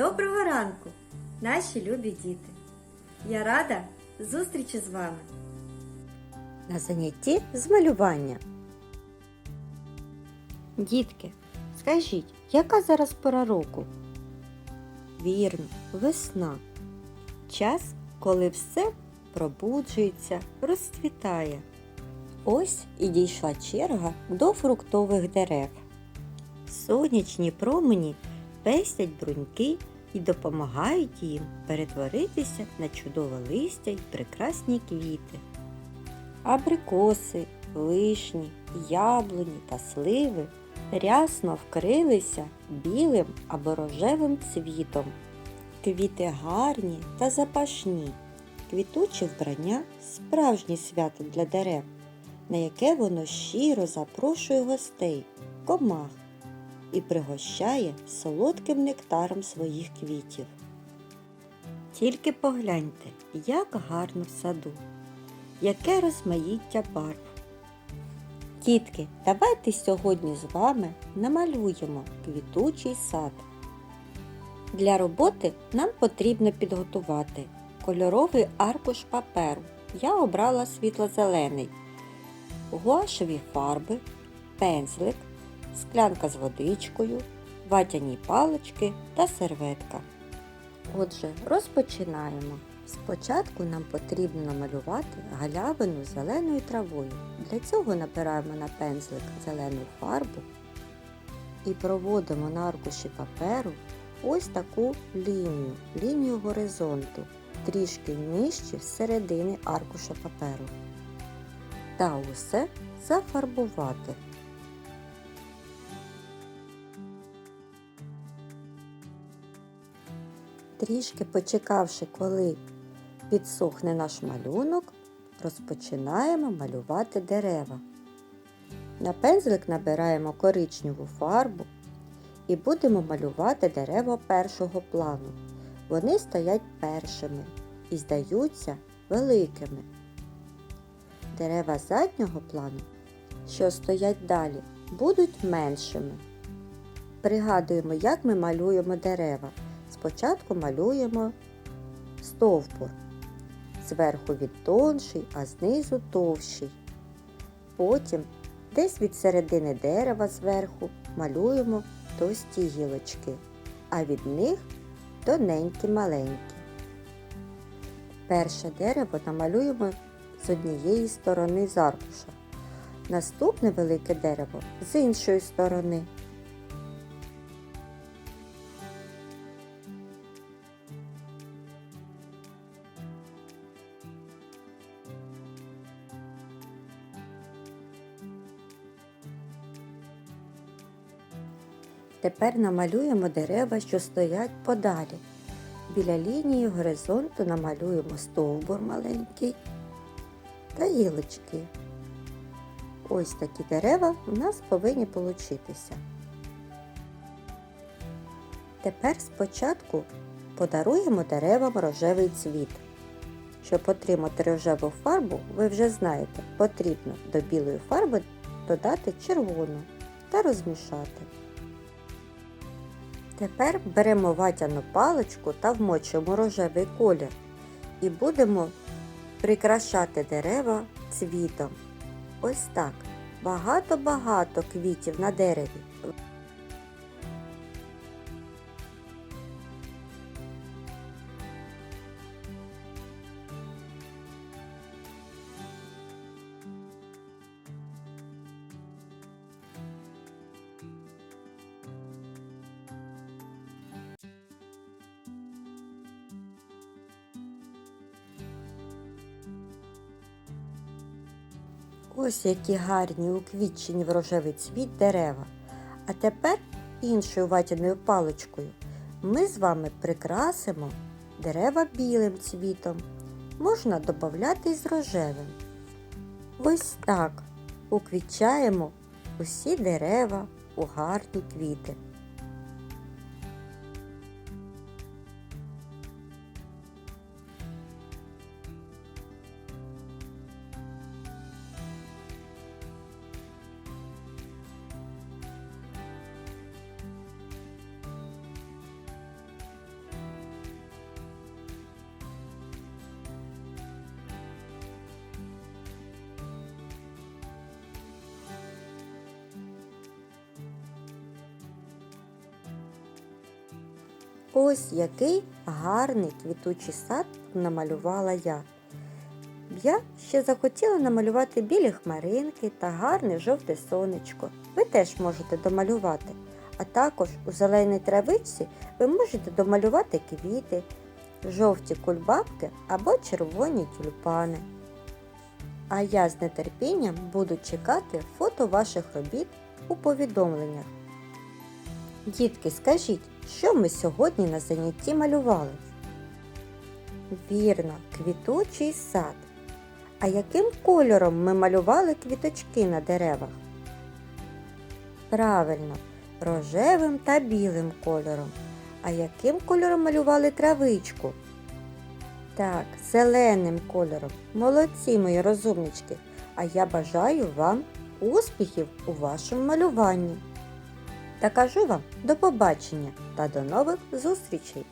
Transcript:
Доброго ранку, наші любі діти! Я рада зустрічі з вами. на занятті з малювання. Дітки, скажіть, яка зараз пора року? Вірно, весна. Час, коли все пробуджується, розцвітає. Ось і дійшла черга до фруктових дерев. Сонячні промені пестять бруньки і допомагають їм перетворитися на чудове листя й прекрасні квіти. Абрикоси, вишні, яблуні та сливи рясно вкрилися білим або рожевим цвітом. Квіти гарні та запашні. Квітуче вбрання справжнє свято для дерев, на яке воно щиро запрошує гостей, комах і пригощає солодким нектаром своїх квітів. Тільки погляньте, як гарно в саду яке розмаїття барв. Тітки, давайте сьогодні з вами намалюємо квітучий сад. Для роботи нам потрібно підготувати кольоровий аркуш паперу. Я обрала світло-зелений, гуашеві фарби, пензлик, склянка з водичкою, ватяні палички та серветка. Отже, розпочинаємо. Спочатку нам потрібно намалювати галявину зеленою травою. Для цього набираємо на пензлик зелену фарбу і проводимо на аркуші паперу ось таку лінію, лінію горизонту, трішки нижче середини аркуша паперу. Та усе зафарбувати. Трішки почекавши, коли підсохне наш малюнок, розпочинаємо малювати дерева. На пензлик набираємо коричневу фарбу і будемо малювати дерева першого плану. Вони стоять першими і здаються великими. Дерева заднього плану, що стоять далі, будуть меншими. Пригадуємо, як ми малюємо дерева. Спочатку малюємо стовбур. Зверху він тонший, а знизу товщий. Потім десь від середини дерева зверху малюємо товсті гілочки, а від них тоненькі маленькі. Перше дерево намалюємо з однієї сторони з. Наступне велике дерево з іншої сторони. Тепер намалюємо дерева, що стоять подалі. Біля лінії горизонту намалюємо стовбур маленький та гілочки. Ось такі дерева у нас повинні получитися. Тепер спочатку подаруємо деревам рожевий цвіт. Щоб отримати рожеву фарбу, ви вже знаєте, потрібно до білої фарби додати червону та розмішати. Тепер беремо ватяну паличку та вмочимо рожевий колір і будемо прикрашати дерева цвітом. Ось так. Багато-багато квітів на дереві. Ось які гарні уквітчені в рожевий цвіт дерева. А тепер іншою ватяною паличкою ми з вами прикрасимо дерева білим цвітом. Можна додати з рожевим. Ось так уквітчаємо усі дерева у гарні квіти. Ось який гарний квітучий сад намалювала я. Я ще захотіла намалювати білі хмаринки та гарне жовте сонечко. Ви теж можете домалювати. А також у зеленій травичці ви можете домалювати квіти, жовті кульбабки або червоні тюльпани. А я з нетерпінням буду чекати фото ваших робіт у повідомленнях. Дітки, скажіть, що ми сьогодні на занятті малювали? Вірно, квітучий сад. А яким кольором ми малювали квіточки на деревах? Правильно, рожевим та білим кольором. А яким кольором малювали травичку? Так, зеленим кольором. Молодці, мої розумнички. А я бажаю вам успіхів у вашому малюванні. Та кажу вам до побачення та до нових зустрічей!